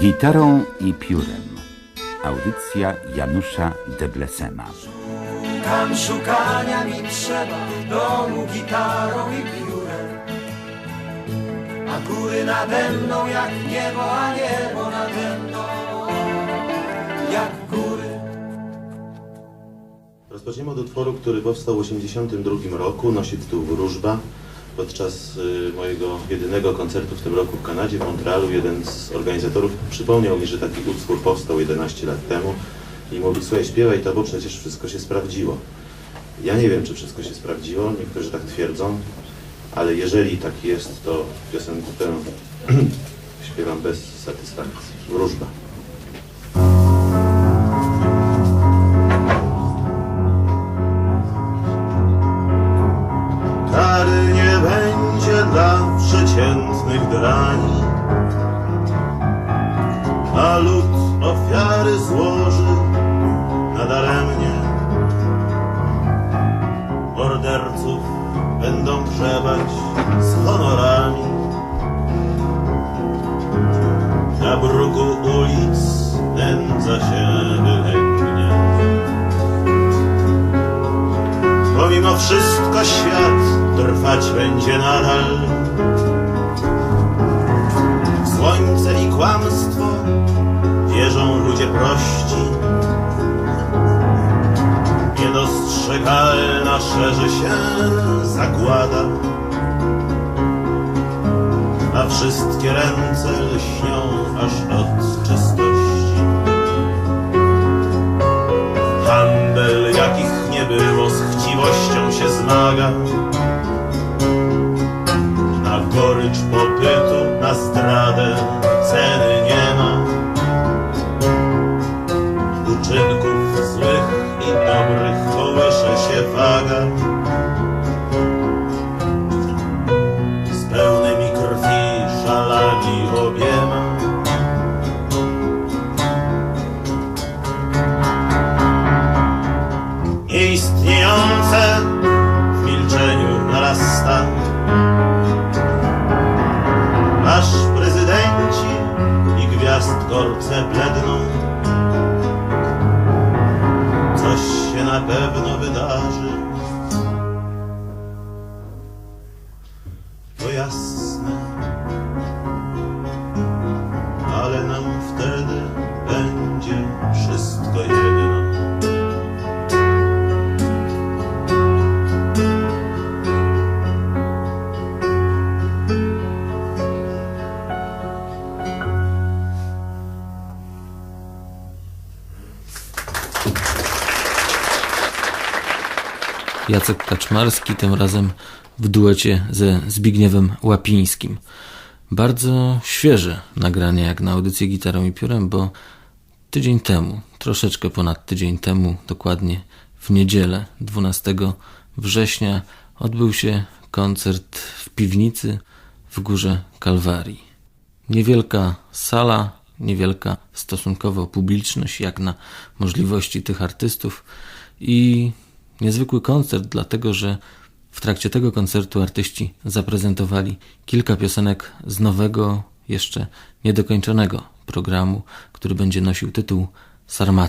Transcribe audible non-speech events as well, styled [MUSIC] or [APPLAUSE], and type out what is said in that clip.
Gitarą i piórem. Audycja Janusza Deblesema. Tam szukania mi trzeba w domu gitarą i piórem A góry nade mną jak niebo, a niebo nade mną jak góry Rozpoczniemy od utworu, który powstał w 1982 roku, nosi tytuł Wróżba. Podczas y, mojego jedynego koncertu w tym roku w Kanadzie, w Montrealu, jeden z organizatorów przypomniał mi, że taki utwór powstał 11 lat temu i mówi, słuchaj, śpiewaj to, bo przecież wszystko się sprawdziło. Ja nie wiem, czy wszystko się sprawdziło, niektórzy tak twierdzą, ale jeżeli tak jest, to piosenkę tę [CLEARS THROAT] śpiewam bez satysfakcji. Wróżba. Dla przeciętnych drani, a lud ofiary złoży nadaremnie. Morderców będą grzebać z honorami. Na bruku ulic nędza się wylęgnie. Pomimo wszystko świat będzie nadal. Słońce i kłamstwo wierzą ludzie prości. Niedostrzegalna szerzy się zakłada, a wszystkie ręce lśnią aż od czystości. Gwiazdkorce bledną. Coś się na pewno wydarzy. To jasne, Jacek Kaczmarski, tym razem w duecie ze Zbigniewem Łapińskim. Bardzo świeże nagranie jak na audycję gitarą i piórem, bo tydzień temu, troszeczkę ponad tydzień temu, dokładnie w niedzielę 12 września odbył się koncert w piwnicy w Górze Kalwarii. Niewielka sala, niewielka stosunkowo publiczność jak na możliwości tych artystów i niezwykły koncert, dlatego że w trakcie tego koncertu artyści zaprezentowali kilka piosenek z nowego, jeszcze niedokończonego programu, który będzie nosił tytuł Sarmacji.